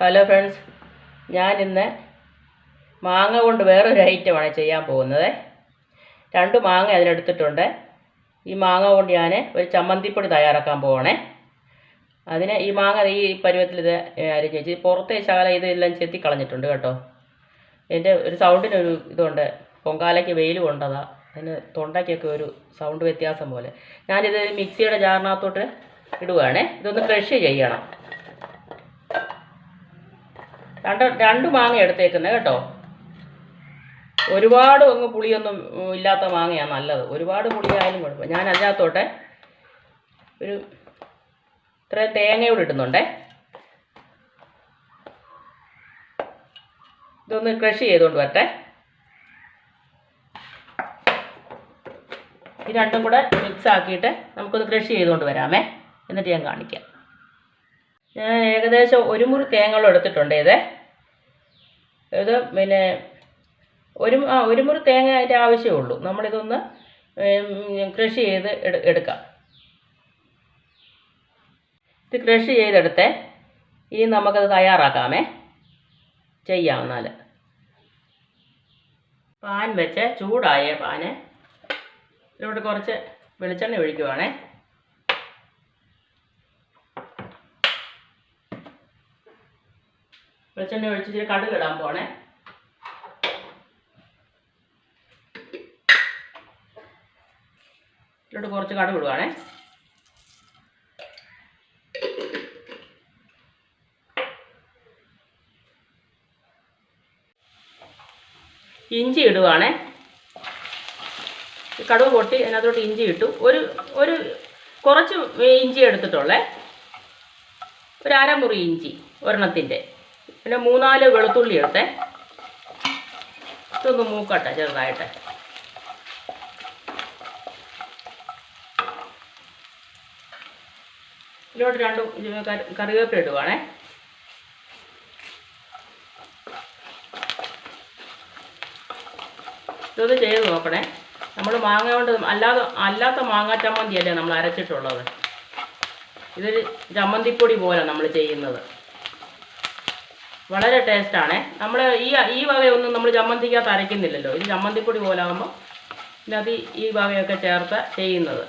Hello friends ഞാൻ ഇന്ന് മാങ്ങ കൊണ്ട് വേറൊരു ഐറ്റമാണ് ചെയ്യാൻ പോകുന്നത്. രണ്ട് മാങ്ങ അതിനെടുത്തിട്ടുണ്ട് ഈ മാങ്ങ കൊണ്ട് ഞാൻ ഒരു ചമ്മന്തിപ്പൊടി തയ്യാറാക്കാൻ പോവാണേ. അതിന് ഈ മാങ്ങ ഈ പരുവത്തിൽ ഇത് അരിഞ്ഞ് വെച്ച് പുറത്തെ ശകല ഇതെല്ലാം ചെത്തി കളഞ്ഞിട്ടുണ്ട് കേട്ടോ. എന്റെ ഒരു സൗണ്ടിനൊരു ഇതുണ്ട്. പൊങ്കാലയ്ക്ക് വെയിൽ കൊണ്ടതാ. അതിന് തൊണ്ടയ്ക്കൊക്കെ ഒരു സൗണ്ട് വ്യത്യാസം പോലെ. ഞാനിത് മിക്സിയുടെ ജാറിനകത്തോട്ട് ഇടുവാണേ. ഇതൊന്ന് ക്രഷ് ചെയ്യണം. രണ്ട് രണ്ട് മാങ്ങ എടുത്തേക്കുന്നത് കേട്ടോ. ഒരുപാട് അങ്ങ് പുളിയൊന്നും ഇല്ലാത്ത മാങ്ങയാണ് നല്ലത്. ഒരുപാട് പുളിയായാലും കുഴപ്പമില്ല. ഞാൻ അതിനകത്തോട്ടെ ഒരു ഇത്ര തേങ്ങയോട് ഇടുന്നുണ്ടേ. ഇതൊന്ന് ക്രഷ് ചെയ്തുകൊണ്ട് വരട്ടെ. ഈ രണ്ടും കൂടെ മിക്സ് ആക്കിയിട്ട് നമുക്കൊന്ന് ക്രഷ് ചെയ്തുകൊണ്ട് വരാമേ. എന്നിട്ട് ഞാൻ കാണിക്കാം. ഞാൻ ഏകദേശം ഒരു മുറി തേങ്ങകളും എടുത്തിട്ടുണ്ട് ഇത്. ഇത് പിന്നെ ഒരു ആ ഒരു മുറി തേങ്ങ അതിന്റെ ആവശ്യമേ ഉള്ളൂ. നമ്മളിതൊന്ന് കൃഷി ചെയ്ത് എടുക്കാം. ഇത് കൃഷി ചെയ്തെടുത്ത്. ഇനി നമുക്കത് തയ്യാറാക്കാമേ. ചെയ്യാം എന്നാൽ പാൻ വെച്ച് ചൂടായ പാന് ഇതിലോട്ട് കുറച്ച് വെളിച്ചെണ്ണ ഒഴിക്കുവാണേ. വെളിച്ചെണ്ണ ഒഴിച്ചിട്ട് കടുക് ഇടാൻ പോണേ. ഇതിലോട്ട് കുറച്ച് കടുക് ഇടുവാണേ. ഇഞ്ചി ഇടുവാണേ. കടുക് പൊട്ടി അതിനകത്തോട്ട് ഇഞ്ചി ഇട്ടു. ഒരു ഒരു കുറച്ച് ഇഞ്ചി എടുത്തിട്ടുള്ളേ. ഒരു അരമുറി ഇഞ്ചി ഒരെണ്ണത്തിന്റെ. പിന്നെ മൂന്നാൽ വെളുത്തുള്ളി എടുത്തേ ഇതൊന്ന് മൂക്കട്ടെ ചെറുതായിട്ട്. ഇതിലോട്ട് രണ്ട് കറി- കറിവേപ്പില ഇടുവാണേ. ഇതൊന്ന് ചെയ്ത് നോക്കണേ. നമ്മൾ മാങ്ങ കൊണ്ട് അല്ലാതെ അല്ലാത്ത മാങ്ങാ ചമ്മന്തിയല്ലേ നമ്മൾ അരച്ചിട്ടുള്ളത്? ഇതൊരു ചമ്മന്തിപ്പൊടി പോലെ നമ്മൾ ചെയ്യുന്നത്. വളരെ ടേസ്റ്റാണ് നമ്മൾ ഈ ഈ വകയൊന്നും നമ്മൾ ചമ്മന്തിക്കകത്ത് അരയ്ക്കുന്നില്ലല്ലോ. ഇത് ചമ്മന്തിപ്പൊടി പോലെ ആകുമ്പോൾ ഇതിനകത്ത് ഈ- വകയൊക്കെ ചേർത്ത് ചെയ്യുന്നത്.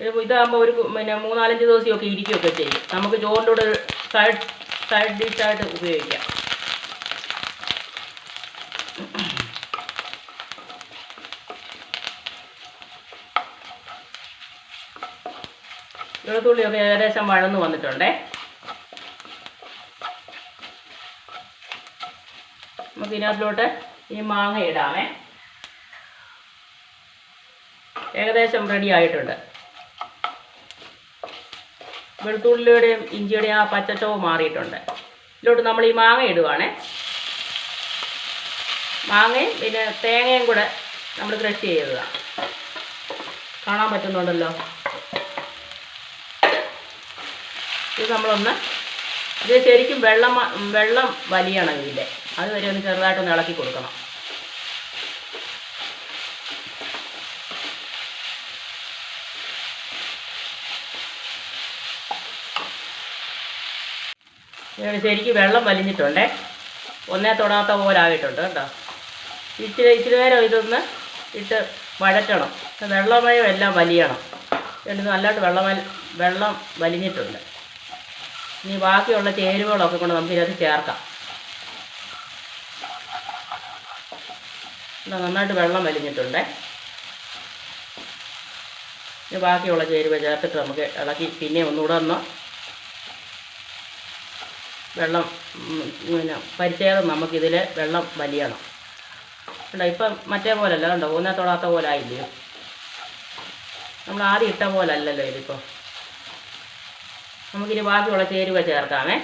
ഇത് ഇതാകുമ്പോൾ ഒരു പിന്നെ മൂന്നാലഞ്ച് ദിവസമൊക്കെ ഇരിക്കുകയൊക്കെ ചെയ്യും. നമുക്ക് ചോറിന്റെ കൂടെ സൈഡ് സൈഡ് ഡിഷായിട്ട് ഉപയോഗിക്കാം. വെളുത്തുള്ളിയൊക്കെ ഏകദേശം വഴന്ന് വന്നിട്ടുണ്ടേ. നമുക്ക് ഇതിനകത്തിലോട്ട് ഈ മാങ്ങ ഇടാമേ. ഏകദേശം റെഡി ആയിട്ടുണ്ട്. വെളുത്തുള്ളിയുടെയും ഇഞ്ചിയുടെയും ആ പച്ചച്ചവ് മാറിയിട്ടുണ്ട്. ഇതിലോട്ട് നമ്മൾ ഈ മാങ്ങ ഇടുവാണേ. മാങ്ങയും പിന്നെ തേങ്ങയും കൂടെ നമ്മൾ ക്രഷ് ചെയ്തതാണ് കാണാൻ പറ്റുന്നുണ്ടല്ലോ. ഇത് നമ്മളൊന്ന് ഇത് ശരിക്കും വെള്ളം വെള്ളം വലിയണം അതുവരെ ഒന്ന് ചെറുതായിട്ടൊന്ന് ഇളക്കി കൊടുക്കണം. ശരിക്ക് വെള്ളം വലിഞ്ഞിട്ടുണ്ടേ. ഒന്നേ തൊടാത്ത പോലെ ആയിട്ടുണ്ട് കേട്ടോ. ഇച്ചിരി ഇച്ചിരി നേരം ഇതൊന്ന് ഇട്ട് വഴറ്റണം. വെള്ളമയം എല്ലാം വലിയണം. എന്നിട്ട് നല്ലതായിട്ട് വെള്ളം വെള്ളം വലിഞ്ഞിട്ടുണ്ട്. ഇനി ബാക്കിയുള്ള ചേരുവകളൊക്കെ കൊണ്ട് നമുക്ക് ഇതിനകത്ത് ചേർക്കാം. നന്നായിട്ട് വെള്ളം വലിഞ്ഞിട്ടുണ്ട്. ഇനി ബാക്കിയുള്ള ചേരുവ ചേർത്തിട്ട് നമുക്ക് ഇളക്കി പിന്നെ ഒന്നുകൂടെ ഒന്ന് വെള്ളം പിന്നെ പരിചയം നമുക്കിതിൽ വെള്ളം വലിയണം. കണ്ടോ ഇപ്പം മറ്റേ പോലല്ല കണ്ടോ ഊന്നെ തൊടാത്ത പോലെ ആയില്ലയോ നമ്മൾ ആദ്യം ഇട്ട പോലെ അല്ലല്ലോ ഇതിപ്പോൾ നമുക്കിനി ബാക്കിയുള്ള ചേരുവ ചേർക്കാമേ.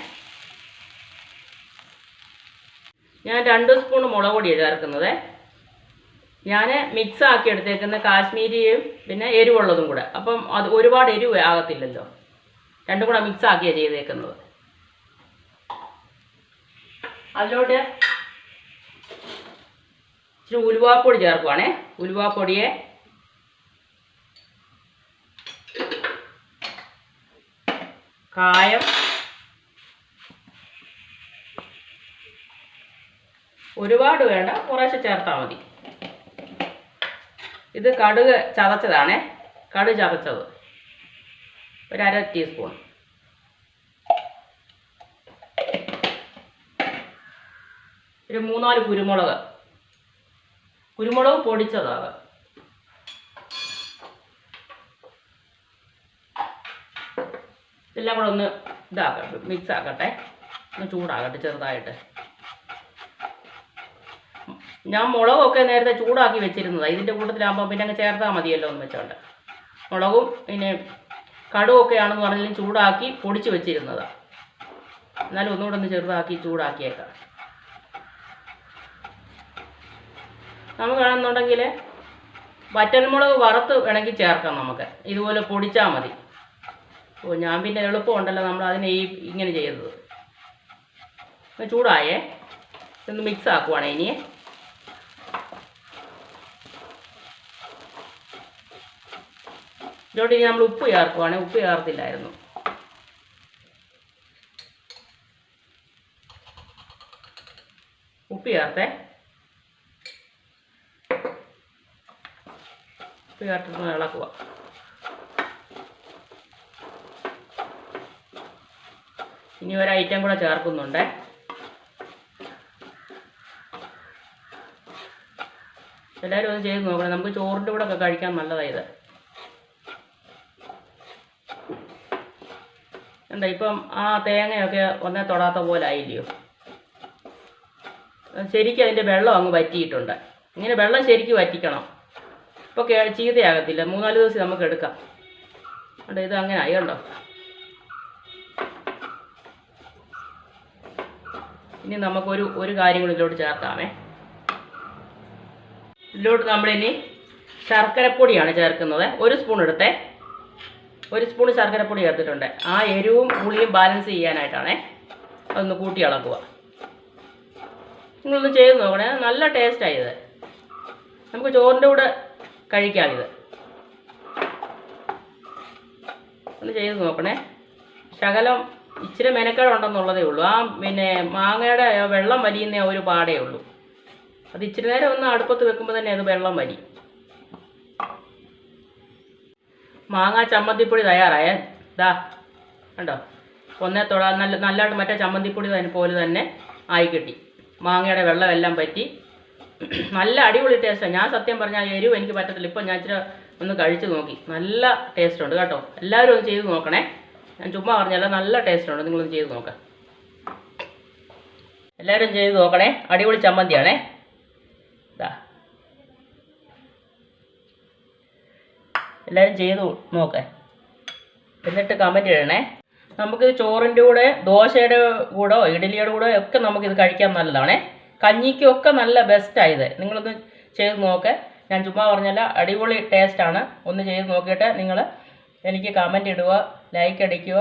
ഞാൻ രണ്ട് സ്പൂൺ മുളക് പൊടിയാണ് ചേർക്കുന്നത്. ഞാൻ മിക്സ് ആക്കി എടുത്തേക്കുന്ന കാശ്മീരിയും പിന്നെ എരിവുള്ളതും കൂടെ. അപ്പം അത് ഒരുപാട് എരിവ് ആകത്തില്ലല്ലോ. രണ്ടും കൂടെ മിക്സ് ആക്കിയാണ് ചെയ്തേക്കുന്നത്. അതിലോട്ട് ഇച്ചിരി ഉലുവാപ്പൊടി ചേർക്കുവാണേ. ഉലുവാപ്പൊടിയെ കായം ഒരുപാട് വേണ്ട കുറേശ്ശെ ചേർത്താൽ മതി. ഇത് കടുക് ചതച്ചതാണേ. കടു ചതച്ചത്. ഒരു അര ടീസ്പൂൺ ഒരു മൂന്നാൽ കുരുമുളക്. കുരുമുളക് പൊടിച്ചതാണ്. ഇതെല്ലാം കൂടെ ഒന്ന് ഇതാക്കട്ടെ മിക്സ് ആക്കട്ടെ. ഒന്ന് ചൂടാകട്ടെ ചെറുതായിട്ട്. ഞാൻ മുളകൊക്കെ നേരത്തെ ചൂടാക്കി വെച്ചിരുന്നതാണ് ഇതിന്റെ കൂട്ടത്തിലാകുമ്പോൾ പിന്നെ അങ്ങ് ചേർത്താൽ മതിയല്ലോ എന്ന് വെച്ചോണ്ട്. മുളകും പിന്നെ കടുവൊക്കെ ആണെന്ന് പറഞ്ഞാലും ചൂടാക്കി പൊടിച്ച് വെച്ചിരുന്നതാണ് എന്നാലും ഒന്നുകൂടെ ഒന്ന് ചെറുതാക്കി ചൂടാക്കിയേക്കാം. നമുക്കാണെന്നുണ്ടെങ്കിൽ വറ്റൽമുളക് വറുത്ത് വേണമെങ്കിൽ ചേർക്കാം നമുക്ക്. ഇതുപോലെ പൊടിച്ചാൽ മതി. ഓ ഞാൻ പിന്നെ എളുപ്പമുണ്ടല്ലോ നമ്മൾ അതിനെ ഈ ഇങ്ങനെ ചെയ്തത്. ചൂടായേ. ഇതൊന്ന് മിക്സ് ആക്കുവാണേ ഇനി ഇതിലോട്ട് ഇനി നമ്മൾ ഉപ്പ് ചേർക്കുവാണെങ്കിൽ ഉപ്പ് ചേർത്തില്ലായിരുന്നു. ഉപ്പ് ചേർത്തേ. ഉപ്പ് ചേർത്തിട്ട് ഇളക്കുക. ഇനി ഒരു ഐറ്റം കൂടെ ചേർക്കുന്നുണ്ട്. എല്ലാവരും ഒന്ന് ചെയ്ത് നോക്കണം. നമുക്ക് ചോറിന്റെ കൂടെ ഒക്കെ കഴിക്കാൻ നല്ലതാണ് ഇത്. എന്താ ഇപ്പം ആ തേങ്ങയൊക്കെ ഒന്നേ തൊടാത്ത പോലെ ആയില്ലയോ ശരിക്കും അതിന്റെ വെള്ളം അങ്ങ് വറ്റിയിട്ടുണ്ട്. ഇങ്ങനെ വെള്ളം ശരിക്കും വറ്റിക്കണം. ഇപ്പോൾ കേ ചീത്തയാകത്തില്ല. മൂന്നാൽ ദിവസം നമുക്ക് എടുക്കാം. കണ്ടോ ഇത് അങ്ങനെ ആയി കണ്ടോ? ഇനി നമുക്കൊരു ഒരു കാര്യം കൂടി ഇതിലോട്ട് ചേർക്കാമേ ഇതിലോട്ട് നമ്മളിനി ശർക്കരപ്പൊടിയാണ് ചേർക്കുന്നത്. ഒരു സ്പൂൺ എടുത്തേ. ഒരു സ്പൂൺ ശർക്കരപ്പൊടി ചേർത്തിട്ടുണ്ട്. ആ എരിവും പുളിയും ബാലൻസ് ചെയ്യാനായിട്ടാണേ അതൊന്ന് കൂട്ടി ഇളക്കുക. നിങ്ങളൊന്ന് ചെയ്ത് നോക്കണേ. നല്ല ടേസ്റ്റായി ഇത്. നമുക്ക് ചോറിന്റെ കൂടെ കഴിക്കാം ഇത്. ഒന്ന് ചെയ്ത് നോക്കണേ. ശകലം ഇച്ചിരി മെനക്കേടുണ്ടെന്നുള്ളതേ ഉള്ളൂ. ആ പിന്നെ മാങ്ങയുടെ വെള്ളം വലിയുന്ന ഒരു പാടേ ഉള്ളൂ. അത് ഇച്ചിരി നേരം ഒന്ന് അടുപ്പത്ത് വെക്കുമ്പോൾ തന്നെ അത് വെള്ളം വലിയും. മാങ്ങ ചമ്മന്തിപ്പൊടി തയ്യാറായേ. ദാ കണ്ടോ? ഒന്നേ തൊടാ നല്ല നല്ലതായിട്ട് മറ്റേ ചമ്മന്തിപ്പൊടി തന്നെ പോലെ തന്നെ ആയി കിട്ടി. മാങ്ങയുടെ വെള്ളമെല്ലാം പറ്റി. നല്ല അടിപൊളി ടേസ്റ്റാണ് ഞാൻ സത്യം പറഞ്ഞാൽ എരിവ് എനിക്ക് പറ്റത്തില്ല. ഇപ്പം ഞാൻ ഇച്ചിരി ഒന്ന് കഴിച്ച് നോക്കി. നല്ല ടേസ്റ്റ് ഉണ്ട് കേട്ടോ. എല്ലാവരും ഒന്ന് ചെയ്ത് നോക്കണേ. ഞാൻ ചുമ്മാ പറഞ്ഞല്ല നല്ല ടേസ്റ്റ് ഉണ്ട്. നിങ്ങളൊന്ന് ചെയ്ത് നോക്കാം. എല്ലാവരും ചെയ്ത് നോക്കണേ. അടിപൊളി ചമ്മന്തിയാണേ ഇതാ എല്ലാവരും ചെയ്തു നോക്കേ. എന്നിട്ട് കമന്റ് ഇടണേ. നമുക്ക് ചോറിന്റെ കൂടെ ദോശയുടെ കൂടെ ഇഡലിയുടെ കൂടെ ഒക്കെ നമുക്ക് ഇത് കഴിക്കാൻ നല്ലതാണേ. കഞ്ഞിക്കൊക്കെ നല്ല നല്ല ഇത്. നിങ്ങളൊന്ന് ചെയ്ത് നോക്ക്. ഞാൻ ചുമ്മാ പറഞ്ഞല്ല അടിപൊളി ടേസ്റ്റാണ് ഒന്ന് ചെയ്ത് നോക്കിയിട്ട് നിങ്ങൾ എനിക്ക് കമന്റ് ഇടുക ലൈക്ക് അടിക്കുക.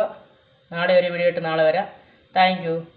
നാളെ ഒരു വീഡിയോ ഇട്ട് നാളെ വരാം. താങ്ക്